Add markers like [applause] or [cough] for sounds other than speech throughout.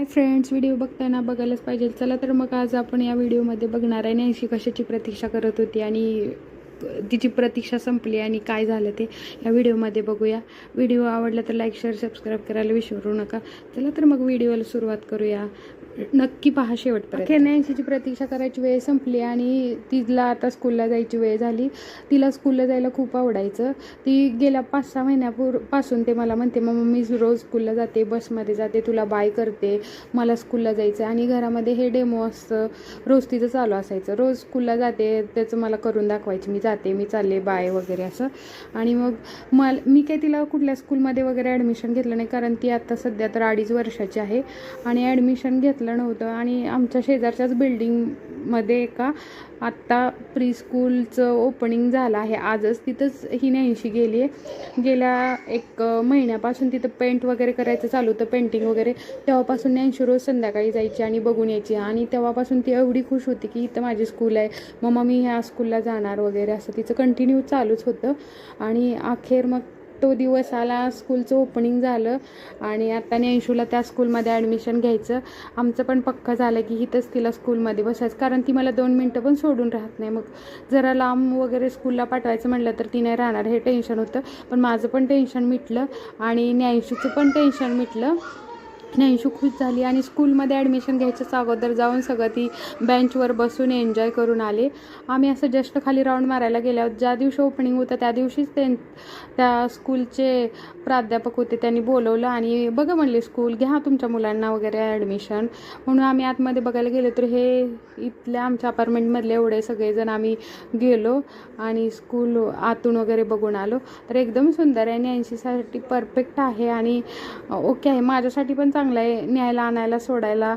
Hi friends video बघताना बघायलाच पाहिजे. चला तर मग आज आपण या व्हिडिओमध्ये बघणार आहे नैशी कशाची प्रतीक्षा करत होती आणि तिची प्रतीक्षा संपली आणि काय झालं ते या व्हिडिओमध्ये बघूया. व्हिडिओ आवडला तर लाईक शेअर सबस्क्राईब करायला विसरू नका. चला तर मग व्हिडिओला सुरुवात करूया. नक्की पहा शेवटपर्यंत. अखेर प्रतीक्षा करायची वेळ संपली आणि तिला आता स्कूलला जायची वेळ झाली. तिला स्कूलला जायला खूप आवडायचं. ती गेल्या पाच सहा महिन्यापूरपासून ते मला म्हणते मग मी रोज स्कूलला जाते बसमध्ये जाते तुला बाय करते मला स्कूलला जायचं आणि घरामध्ये हे डेमो असतं रोज तिचं चालू असायचं. रोज स्कूलला जाते त्याचं मला करून दाखवायची मी जाते मी चालले बाय वगैरे असं. आणि मग मला मी काही तिला कुठल्या स्कूलमध्ये वगैरे ॲडमिशन घेतलं नाही कारण ती आता सध्या तर अडीच वर्षाची आहे. आणि ॲडमिशन घेतलं नव्हतं आणि आमच्या शेजारच्याच बिल्डिंगमध्ये एका आत्ता प्री स्कूलचं ओपनिंग झालं आहे. आजच तिथंच ही न्यायशी गेली आहे. गेल्या एक महिन्यापासून तिथं पेंट वगैरे करायचं चालू होतं पेंटिंग वगैरे. तेव्हापासून न्यायशी रोज संध्याकाळी जायची आणि बघून यायची. आणि तेव्हापासून ती एवढी खुश होती की इथं माझी स्कूल आहे. मग मी ह्या स्कूलला जाणार वगैरे असं तिचं कंटिन्यू चालूच होतं. आणि अखेर मग तो दिवस आला स्कूलचं ओपनिंग झालं आणि आता नेंशूला त्या स्कूलमध्ये ॲडमिशन घ्यायचं. आमचं पण पक्का झालं की इथंच तिला स्कूलमध्ये बसायचं. कारण ती मला दोन मिनटं पण सोडून राहत नाही. मग जरा लांब वगैरे स्कूलला पाठवायचं म्हटलं तर ती नाही राहणार. हे टेन्शन होतं. पण माझं पण टेन्शन मिटलं आणि न्यायशूचं पण टेन्शन मिटलं. न्यायशू खुश झाली आणि स्कूलमध्ये ॲडमिशन घ्यायच्याच अगोदर जाऊन सगळं ती बेंचवर बसून एन्जॉय करून आले. आम्ही असं जस्ट खाली राऊंड मारायला गेल्यावर ज्या दिवशी ओपनिंग होतं त्या दिवशीच ते त्या स्कूलचे प्राध्यापक होते त्यांनी बोलवलं आणि बघा म्हणले स्कूल घ्या तुमच्या मुलांना वगैरे ॲडमिशन म्हणून आम्ही आतमध्ये बघायला गेलो तर हे इथल्या आमच्या अपार्टमेंटमधले एवढे सगळेजण आम्ही गेलो आणि स्कूल आतून वगैरे बघून आलो. तर एकदम सुंदर आहे. आणि ऐंशीसाठी परफेक्ट आहे आणि ओके आहे. माझ्यासाठी पण चांगलं आहे. न्यायला आणायला सोडायला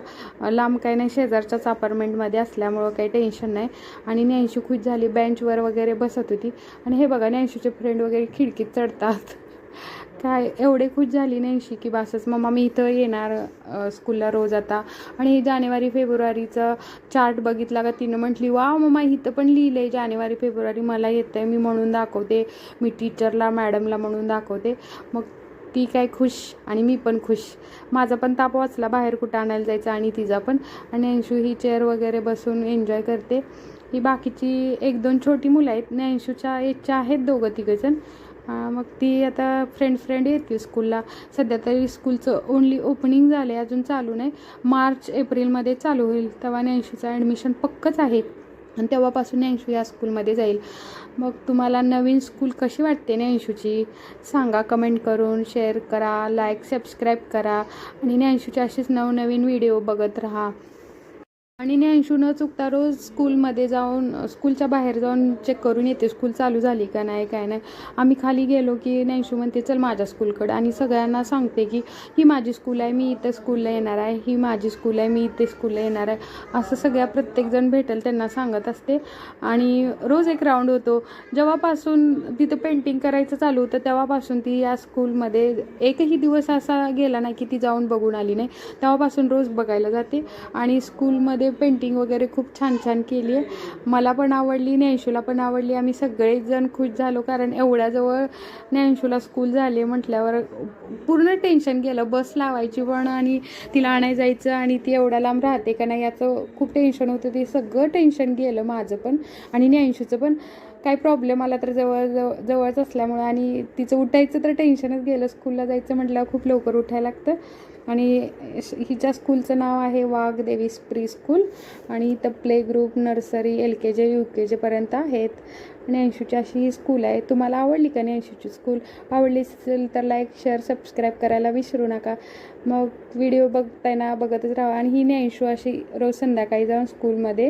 लांब काही नाही. शेजारच्याच अपार्टमेंटमध्ये असल्यामुळं काही टेन्शन नाही. आणि न्यायशी खुश झाली. बेंचवर वगैरे बसत होती. आणि हे बघा न्यायशीचे फ्रेंड वगैरे खिडकीत चढतात. [laughs] काय एवढे खुश झाली न्यायशी की बासच. मम्मा मी इथं येणार स्कूलला रोज आता. आणि जानेवारी फेब्रुवारीचं चार्ट बघितला का तिनं म्हटली वा मम्मा इथं पण लिहिलं आहे जानेवारी फेब्रुवारी. मला येतं आहे मी म्हणून दाखवते. मी टीचरला मॅडमला म्हणून दाखवते. मग ती काय खुश आणि मी पण खुश. माझा पण ताप वाचला बाहेर कुठं आणायला जायचं आणि तिचा पण. आणि अंशू ही चेअर वगैरे बसून एन्जॉय करते. ही बाकीची एक दोन छोटी मुलं आहेत. न्यांशूच्या एजच्या आहेत दोघं तिघंजण मग ती आता फ्रेंड फ्रेंड येते स्कूलला सध्या तरी स्कूलचं ओनली ओपनिंग झालं आहे अजून चालू नाही. मार्च एप्रिलमध्ये चालू होईल. तेव्हा न्यांशूचं ॲडमिशन पक्कच आहे. आणि तेव्हापासून न्यांशू या स्कूलमध्ये जाईल. मग तुम्हाला नवीन स्कूल कशी वाटते न्यांशूची सांगा कमेंट करून शेअर करा लाईक सबस्क्राईब करा आणि न्यांशूचे असेच नवनवीन व्हिडिओ बघत राहा. आणि न्यांशू न चुकता रोज स्कूलमध्ये जाऊन स्कूलच्या बाहेर जाऊन चेक करून येते स्कूल चालू झाली का नाही काय नाही. आम्ही खाली गेलो की न्यांशू म्हणते चल माझ्या स्कूलकडं आणि सगळ्यांना सांगते की ही माझी स्कूल आहे मी इथं स्कूलला येणार आहे. ही माझी स्कूल आहे मी इथे स्कूलला येणार आहे. असं सगळ्या प्रत्येकजण भेटेल त्यांना सांगत असते. आणि रोज एक राऊंड होतो. जेव्हापासून तिथं पेंटिंग करायचं चालू होतं तेव्हापासून ती या स्कूलमध्ये एकही दिवस असा गेला नाही की ती जाऊन बघून आली नाही. तेव्हापासून रोज बघायला जाते. आणि स्कूलमध्ये पेंटिंग वगैरे खूप छान छान केली आहे. मला पण आवडली न्यांशूला पण आवडली. आम्ही सगळेच जण खुश झालो कारण एवढ्याजवळ न्यांशूला स्कूल झाले म्हटल्यावर पूर्ण टेन्शन गेलं. बस लावायची पण आणि तिला आणाय जायचं आणि ती एवढ्या लांब राहते का नाही याचं खूप टेन्शन होतं. ते सगळं टेन्शन गेलं माझं पण आणि न्यांशूचं पण. काय प्रॉब्लेम आला तर जवळ जवळ जवळच असल्यामुळं आणि तिचं उठायचं तर टेन्शनच गेलं. स्कूलला जायचं म्हटल्यावर खूप लवकर उठायला लागतं. आणि हिच्या स्कूलचं नाव आहे वाघ देवी प्री स्कूल आणि इथं play group nursery L K G U K जेपर्यंत आहेत. आणि ऐंशीची अशी ही स्कूल आहे. तुम्हाला आवडली का नाही ऐंशीची स्कूल? आवडली असेल तर लाईक शेअर सबस्क्राईब करायला विसरू नका. मग व्हिडिओ बघताना बघतच राहा. आणि ही न्यायशू अशी रोज संध्याकाळी जाऊन स्कूलमध्ये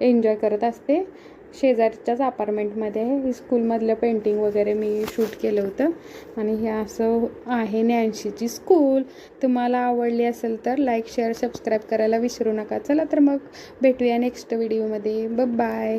एन्जॉय करत असते. शेजारच्याच अपार्टमेंटमध्ये स्कूलमधलं पेंटिंग वगैरे मी शूट केलं होतं. आणि हे असं आहे नॅन्शीची स्कूल तुम्हाला आवडली असेल तर लाईक शेअर सबस्क्राईब करायला विसरू नका. चला तर मग भेटूया नेक्स्ट व्हिडिओमध्ये ब बाय